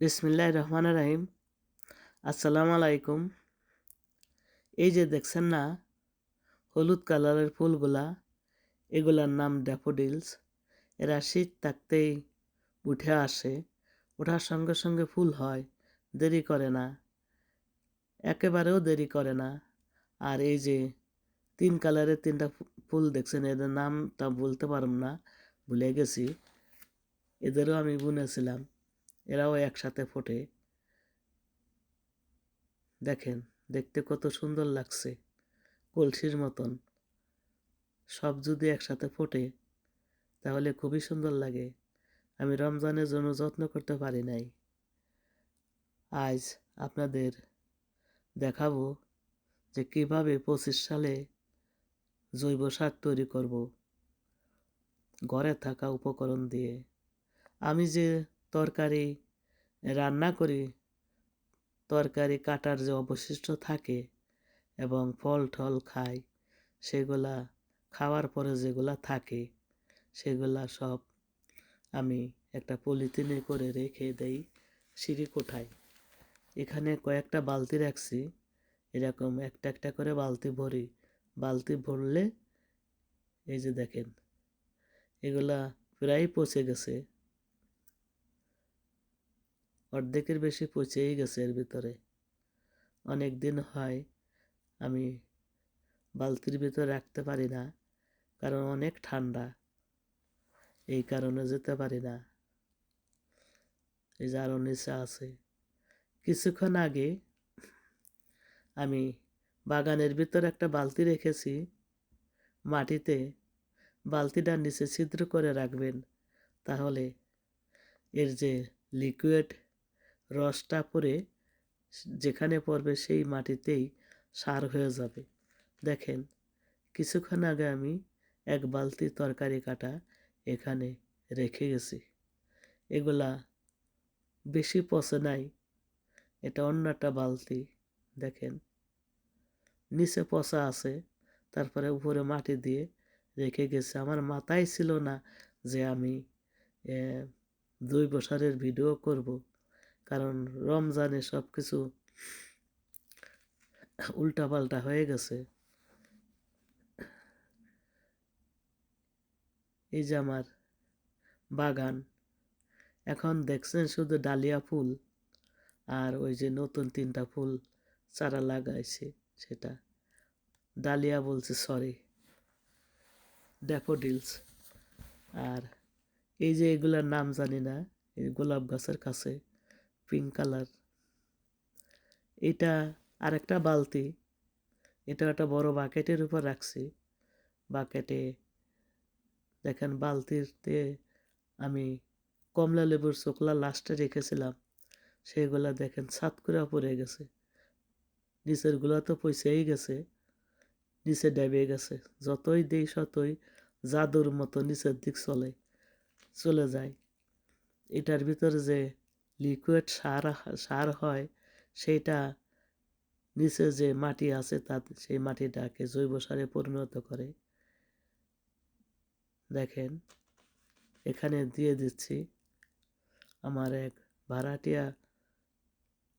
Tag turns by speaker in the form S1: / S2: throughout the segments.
S1: বিসমিল্লাহ রহমান রাহিম। আসসালামু আলাইকুম। এই যে দেখছেন না, হলুদ কালারের ফুলগুলা, এগুলার নাম ড্যাফোডিলস। এরা শীত থাকতেই উঠে আসে, ওঠার সঙ্গে সঙ্গে ফুল হয়, দেরি করে না, একেবারেও দেরি করে না। আর এই যে তিন কালারের তিনটা ফুল দেখছেন, এদের নামটা বলতে পারব না, ভুলে গেছি, এদেরও আমি বুনেছিলাম। এরাও একসাথে ফোটে। দেখেন, দেখতে কত সুন্দর লাগছে। কলসির মতন। সব যদি একসাথে ফোটে, তাহলে খুবই সুন্দর লাগে। আমি রমজানের জন্য যত্ন করতে পারি নাই। আজ আপনাদের দেখাবো যে কীভাবে পঁচিশ সালে জৈব সার তৈরি করব। ঘরে থাকা উপকরণ দিয়ে। আমি যে তরকারি, রান্না করি, তরকারি কাটার যে অবশিষ্ট থাকে এবং ফল টল খাই, সেগুলা খাওয়ার পরে যেগুলা থাকে, সেগুলা সব আমি একটা পলিথিনে করে রেখে দেই সিঁড়ি কোঠায়। এখানে কয়েকটা বালতি রাখছি, এরকম একটা একটা করে বালতি ভরি। বালতি ভরলে এই যে দেখেন, এগুলা প্রায় পচে গেছে। অর্ধেকের বেশি পচেই গেছে এর ভিতরে। অনেক দিন হয় আমি বালতির ভিতরে রাখতে পারি না, কারণ অনেক ঠান্ডা। এই কারণে যেতে পারি না। এই যে আরও নিচে আছে। কিছুক্ষণ আগে আমি বাগানের ভিতরে একটা বালতি রেখেছি, মাটিতে। বালতিটার নিচে ছিদ্র করে রাখবেন, তাহলে এর যে লিকুইড রসটা পরে যেখানে পড়বে সেই মাটিতেই সার হয়ে যাবে। দেখেন, কিছুক্ষণ আগে আমি এক বালতি তরকারি কাটা এখানে রেখে গেছি। এগুলা বেশি পচে নাই, এটা অন্য একটা বালতি। দেখেন, নিচে পচা আছে, তারপরে উপরে মাটি দিয়ে রেখে গেছে। আমার মাথায় ছিল না যে আমি দুই বছরের ভিডিও করব। কারণ রমজানে সব কিছু উল্টাপাল্টা হয়ে গেছে। এই যে আমার বাগান, এখন দেখছেন শুধু ডালিয়া ফুল আর ওই যে নতুন তিনটা ফুল চারা লাগাইছে সেটা। ডালিয়া বলছে সরি, ড্যাফোডিলস। আর এই যে এগুলার নাম জানি না, এই গোলাপ গাছের কাছে। পিঙ্ক কালার এটা আরেকটা বালতি। এটা একটা বড় বাকেটের উপর রাখছি। বাকেটে দেখেন বালতিতে আমি কমলা লেবুর চোকলা লাস্টে রেখেছিলাম। সেগুলা দেখেন ছাত করে পড়ে গেছে। নিচেরগুলা তো পয়সাই গেছে। নিচে ডেবে গেছে। যতই দেই ততই জাদুর মতো নিচের দিক চলে চলে যায়। এটার ভিতরে যে লিকুইড সার সার হয়, সেইটা নিচে যে মাটি আছে তা সেই মাটিটাকে জৈব সারে পরিণত করে। দেখেন, এখানে দিয়ে দিচ্ছি আমার এক ভাড়াটিয়া,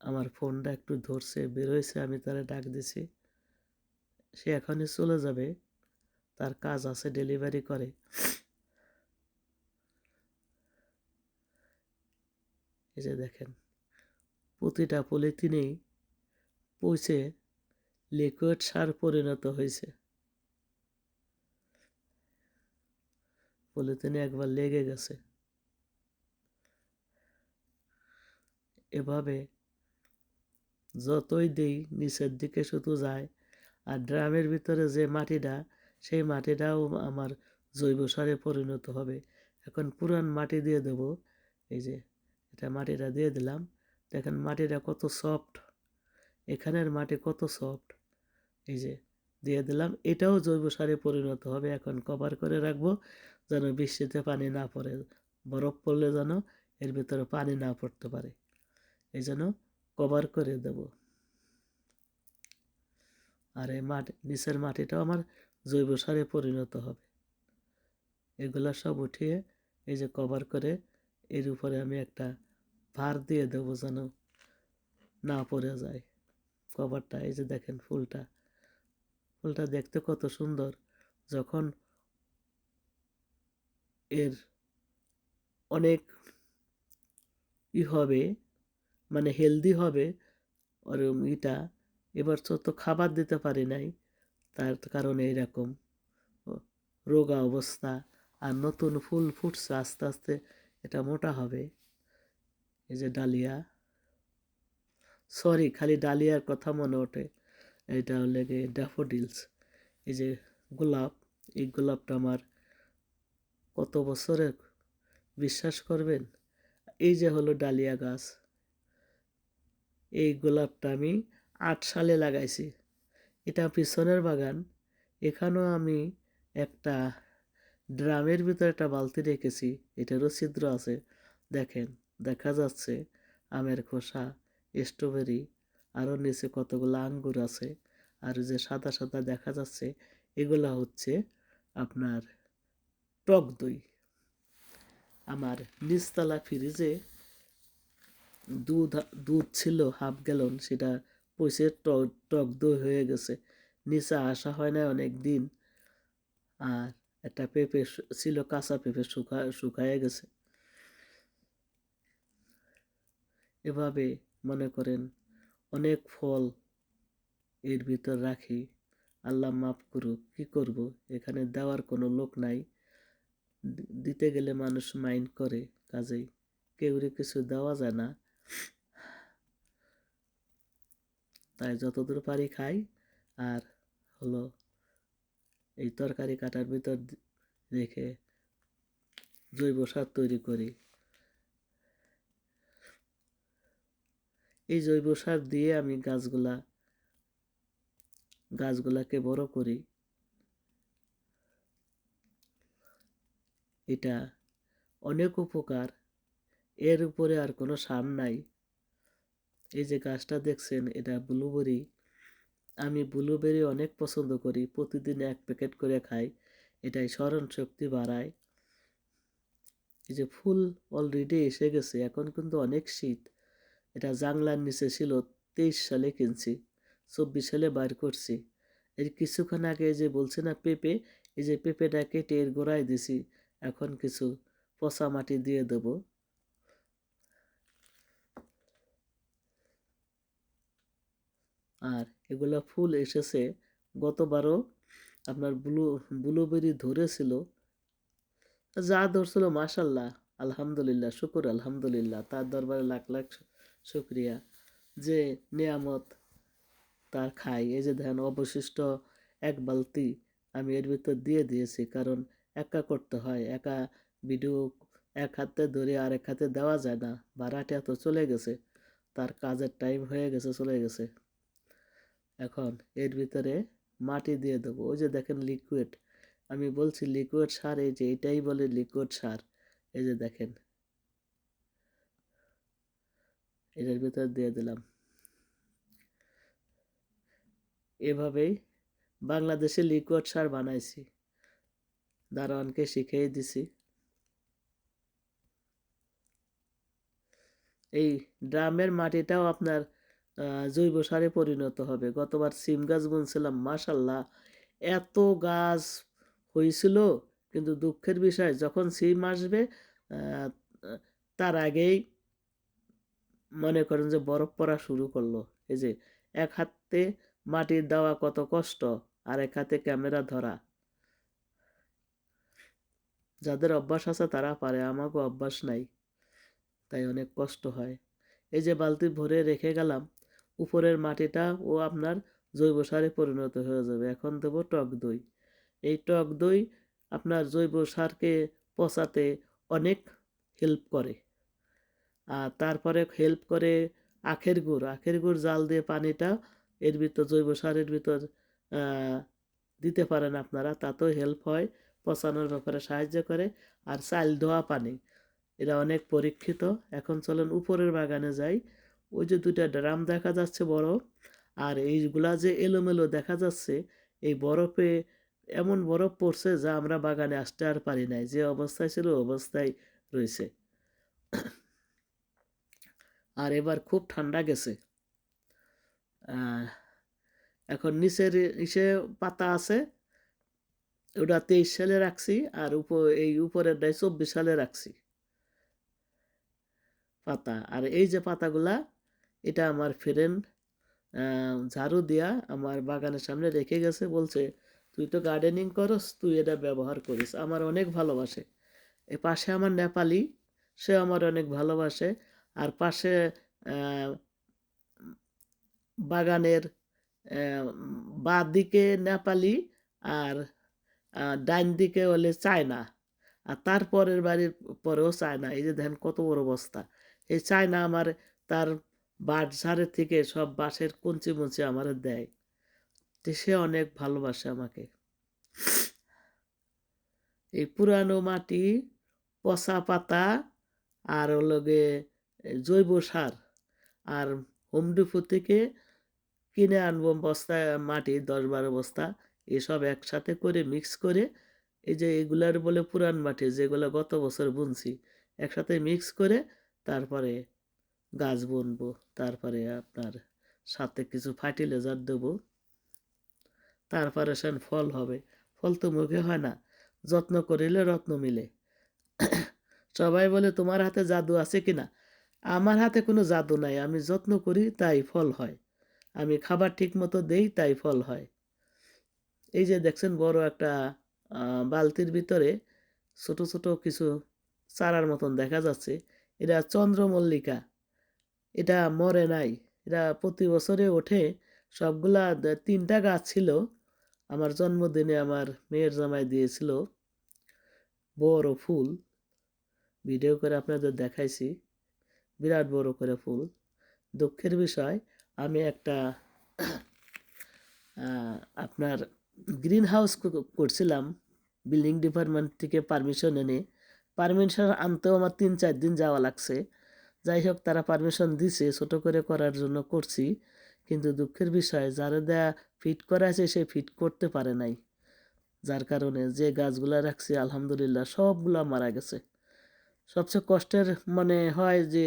S1: আমার ফোনটা একটু ধরছে বেরোয়ছে আমি তারা ডাক দিছি। সে এখনই চলে যাবে, তার কাজ আছে, ডেলিভারি করে। এই যে দেখেন, প্রতিটা পলিথিনেই পৌঁছে লিকুইড সার পরিণত হয়েছে। পলিথিনে একবার লেগে গেছে। এভাবে যতই দেই, নিচের দিকে শুধু যায়, আর ড্রামের ভিতরে যে মাটিটা, সেই মাটিটাও আমার জৈব সারে পরিণত হবে। এখন পুরান মাটি দিয়ে দেব, এই যে এটা মাটিটা দিয়ে দিলাম। দেখেন মাটিটা কত সফট এখানের মাটি কত সফট এই যে, দিয়ে দিলাম। এটাও জৈব সারে পরিণত হবে। এখন কভার করে রাখব যেন বৃষ্টিতে পানি না পড়ে। বরফ পড়লে যেন এর ভিতরে পানি না পড়তে পারে। এই জন্য কভার করে দেব। আর এই মাটি, নিচের মাটিটাও আমার জৈব সারে পরিণত হবে। এগুলা সব উঠিয়ে এই যে কভার করে এর উপরে আমি একটা ভার দিয়ে দেবো যেন না পড়ে যায়। কভারটা এই যে দেখেন ফুলটা। ফুলটা দেখতে কত সুন্দর। যখন এর অনেক ই হবে মানে হেলদি হবে আর ইটা, এবার তো তো খাবার দিতে পারি নাই। তার কারণে এরকম রোগা অবস্থা। আর নতুন ফুল ফুটছে, আস্তে আস্তে এটা মোটা হবে। এই যে ডালিয়া। সরি খালি ডালিয়ার কথা মনে ওঠে। এটা হলে গিয়ে ড্যাফোডিলস এই যে গোলাপ, এই গোলাপটা আমার কত বছরের বিশ্বাস করবেন? এই যে হলো ডালিয়া গাছ। এই গোলাপটা আমি আট সালে লাগাইছি। এটা পিছনের বাগান। এখানেও আমি একটা ড্রামের ভিতরে একটা বালতি রেখেছি। এটারও ছিদ্র আছে। দেখেন। দেখা যাচ্ছে আমের খোসা, স্ট্রবেরি, আরও নিচে কতগুলো আঙ্গুর আছে। আর যে সাদা সাদা দেখা যাচ্ছে, এগুলা হচ্ছে আপনার টক দই। আমার নিচতলা ফ্রিজে দুধ দুধ ছিল হাফ গ্যালন, সেটা পয়সে টক টক দই হয়ে গেছে। নিচে আসা হয় না অনেক দিন। আর একটা পেঁপে ছিল কাঁচা পেঁপে শুকা, শুকায় গেছে। এভাবে মনে করেন, অনেক ফল এর ভিতর রাখি। আল্লাহ মাফ করুক, কি করব? এখানে দেওয়ার কোনো লোক নাই। দিতে গেলে মানুষ মাইন্ড করে কাজেই। কেউরে কিছু দেওয়া যায় না। তাই যতদূর পারি খাই। আর হলো এই তরকারি কাটার ভিতর রেখে জৈব সার তৈরি করি। এই জৈব সার দিয়ে আমি গাছগুলা, গাছগুলাকে বড় করি। এটা অনেক উপকার। এর উপরে আর কোনো সার নাই। এই যে গাছটা দেখছেন, এটা ব্লুবেরি। আমি ব্লুবেরি অনেক পছন্দ করি। প্রতিদিন এক প্যাকেট করে খাই। এটাই স্মরণ শক্তি বাড়ায়। এই যে ফুল অলরেডি এসে গেছে, এখন কিন্তু অনেক শীত। এটা জাংলার নিচে ছিল, তেইশ সালে কিনছি, চব্বিশ সালে বার করছি। এর কিছুক্ষণ আগে যে বলছে না পেঁপে, এই যে পেঁপেটা কেটে এর গোড়ায় দিছি, এখন কিছু পচা মাটি দিয়ে দেব। আর এগুলো ফুল এসেছে, গতবারও আপনার ব্লু, ব্লুবেরি ধরেছিল। যা ধরছিল, মাশাল্লাহ, আলহামদুলিল্লাহ, শুকুর, আলহামদুলিল্লাহ, তার দরবারে লাখ লাখ শুক্রিয়া যে নিয়ামত তার খাই, এই যে দেখেন অবশিষ্ট এক বালতি আমি এর ভিতর দিয়ে দিয়েছি, কারণ একা করতে হয়, একা ভিডিও এক হাতে ধরে আর এক হাতে দেওয়া যায় না ভাড়াটা তো চলে গেছে, তার কাজের টাইম হয়ে গেছে, চলে গেছে। এখন এর ভিতরে মাটি দিয়ে দেবো, ওই যে দেখেন লিকুইড আমি বলছি লিকুইড সার, এই যে এটাই বলে লিকুইড সার, এই যে দেখেন। এটার ভিতর দিয়ে দিলাম। এভাবেই বাংলাদেশে লিকুইড সার বানাইছি। দারোয়ানকে শিখিয়ে দিছি। এই ড্রামের মাটিটাও আপনার জৈব সারে পরিণত হবে। গতবার সিম গাছ বুনছিলাম মাশাল্লাহ এত গাছ হয়েছিল কিন্তু দুঃখের বিষয়, যখন সিম আসবে তার আগেই মনে করেন যে বরফ পড়া শুরু করল। এই যে এক হাতে মাটির দেওয়া কত কষ্ট আর এক হাতে ক্যামেরা ধরা। যাদের অভ্যাস আছে তারা পারে, আমাকেও অভ্যাস নাই, তাই অনেক কষ্ট হয়। এই যে বালতি ভরে রেখে গেলাম, উপরের মাটিটা ও আপনার জৈব সারে পরিণত হয়ে যাবে। এখন দেব টক দই। এই টক দই আপনার জৈব সারকে পচাতে অনেক হেল্প করে। তারপরে হেল্প করে আখের গুড়। আখের গুড় জাল দিয়ে পানিটা এর ভিতর, জৈব সারের ভিতর দিতে পারেন আপনারা। তাতেও হেল্প হয়, পচানোর ব্যাপারে সাহায্য করে। আর চাল ধোয়া পানি, এরা অনেক পরীক্ষিত। এখন চলেন উপরের বাগানে যাই। ওই যে দুইটা ড্রাম দেখা যাচ্ছে বড়, আর এইগুলা যে এলোমেলো দেখা যাচ্ছে, এই বরফে এমন বরফ পড়ছে যা আমরা বাগানে আসতে আর পারি নাই। যে অবস্থায় ছিল, অবস্থায় রয়েছে। আর এবার খুব ঠান্ডা গেছে। এখন নিচের ইসে পাতা আছে, ওটা তেইশ সালে রাখছি আর উপর, এই উপরেরটাই চব্বিশ সালে রাখছি পাতা। আর এই যে পাতাগুলা, এটা আমার ফ্রেন্ড ঝাড়ু দিয়া আমার বাগানের সামনে রেখে গেছে, বলছে, তুই তো গার্ডেনিং করস, তুই এটা ব্যবহার করিস, আমার অনেক ভালোবাসে। এ পাশে আমার নেপালি, সে আমার অনেক ভালোবাসে। আর পাশে বাগানের বাঁ দিকে নেপালি আর ডাইন দিকে হলে চায়না। আর তারপরের বাড়ির পরেও চায়না। এই যে দেখেন কত বড় বস্তা। এই চায়না আমার তার বাট ঝাড়ের থেকে সব বাঁশের কঞ্চি মুঞ্চি আমার দেয়। সে অনেক ভালোবাসে আমাকে। এই পুরানো মাটি, পচা পাতা আর লগে জৈব সার আর হোম ডিপো থেকে কিনে আনব বস্তা মাটি দশ বারো বস্তা, এসব একসাথে করে মিক্স করে এই যে এগুলার বলে পুরান মাটি যেগুলো গত বছর বুনছি, একসাথে মিক্স করে তারপরে গাছ বুনবো, তারপরে আপনার সাথে কিছু ফার্টিলাইজার দেবো তারপরে সেন ফল হবে। ফল তো মুখে হয় না, যত্ন করিলে রত্ন মিলে। সবাই বলে, তোমার হাতে জাদু আছে কি না আমার হাতে কোনো জাদু নাই, আমি যত্ন করি তাই ফল হয়। আমি খাবার ঠিক মতো দেই তাই ফল হয়। এই যে দেখছেন বড় একটা বালতির ভিতরে ছোট ছোট কিছু চারার মতন দেখা যাচ্ছে। এটা চন্দ্রমল্লিকা। এটা মরে নাই। এটা প্রতি বছরে ওঠে। সবগুলা তিনটা গাছ ছিল। আমার জন্মদিনে আমার মেয়ের জামাই দিয়েছিল বড় ফুল। ভিডিও করে আপনাদের দেখাইছি। বিরাট বড় করে ফুল। দুঃখের বিষয়, আমি একটা আপনার গ্রিন হাউস করছিলাম বিল্ডিং ডিপার্টমেন্ট থেকে পারমিশন এনে। পারমিশন আনতেও আমার তিন চার দিন যাওয়া লাগছে। যাই হোক, তারা পারমিশন দিছে, ছোট করে করার জন্য করছি। কিন্তু দুঃখের বিষয়, যারা দেয়া ফিট করা আছে, সে ফিট করতে পারে নাই। যার কারণে যে গাছগুলা রাখছি, আলহামদুলিল্লাহ, সবগুলা মারা গেছে। সবচেয়ে কষ্টের মনে হয় যে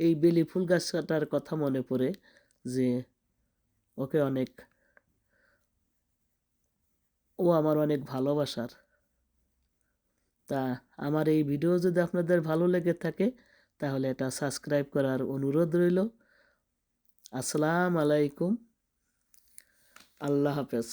S1: এই বেলি ফুল গাছটার কথা মনে পড়ে যে ওকে অনেক, ও আমার অনেক ভালোবাসার। তা আমার এই ভিডিও যদি আপনাদের ভালো লেগে থাকে, তাহলে এটা সাবস্ক্রাইব করার অনুরোধ রইল। আসসালাম আলাইকুম। আল্লাহ হাফেজ।